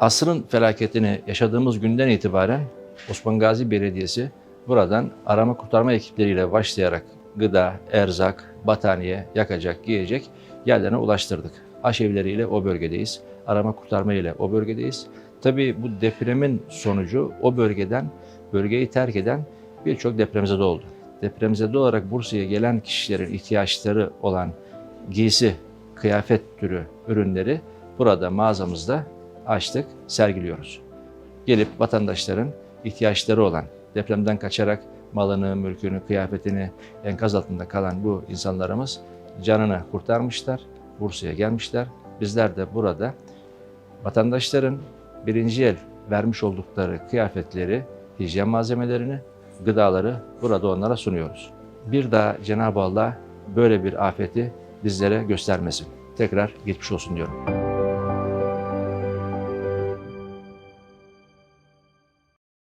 Asrın felaketini yaşadığımız günden itibaren Osman Gazi Belediyesi buradan arama kurtarma ekipleriyle başlayarak gıda, erzak, battaniye, yakacak, giyecek yerlerine ulaştırdık. Aşevleriyle o bölgedeyiz. Arama kurtarma ile o bölgedeyiz. Tabii bu depremin sonucu o bölgeden, bölgeyi terk eden birçok depremzede oldu. Depremzede olarak Bursa'ya gelen kişilerin ihtiyaçları olan giysi, kıyafet türü ürünleri burada mağazamızda açtık, sergiliyoruz. Gelip vatandaşların ihtiyaçları olan, depremden kaçarak malını, mülkünü, kıyafetini enkaz altında kalan bu insanlarımız canını kurtarmışlar, Bursa'ya gelmişler. Bizler de burada vatandaşların birinci el vermiş oldukları kıyafetleri, hijyen malzemelerini, gıdaları burada onlara sunuyoruz. Bir daha Cenab-ı Allah böyle bir afeti bizlere göstermesin. Tekrar geçmiş olsun diyorum.